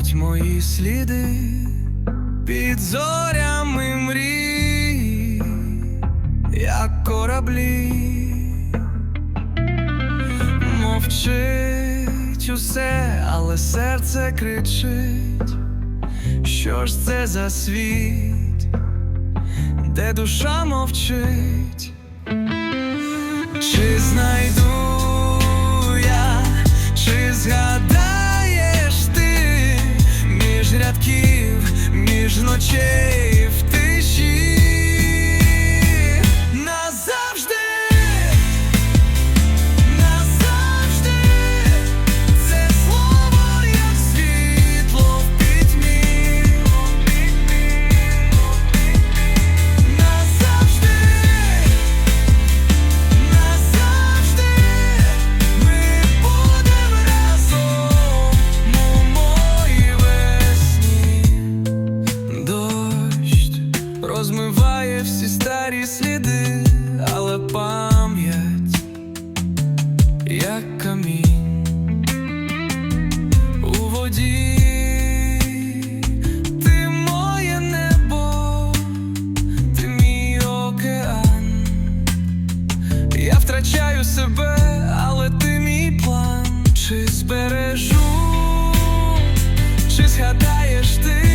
Пропливають мої сліди під зорями мрій, як кораблі, мовчить усе, але серце кричить, що ж це за світ, де душа мовчить. Чи знайду між ночей всі старі сліди, але пам'ять як камінь у воді. Ти моє небо, ти мій океан. Я втрачаю себе, але ти мій план. Чи збережу, чи згадаєш ти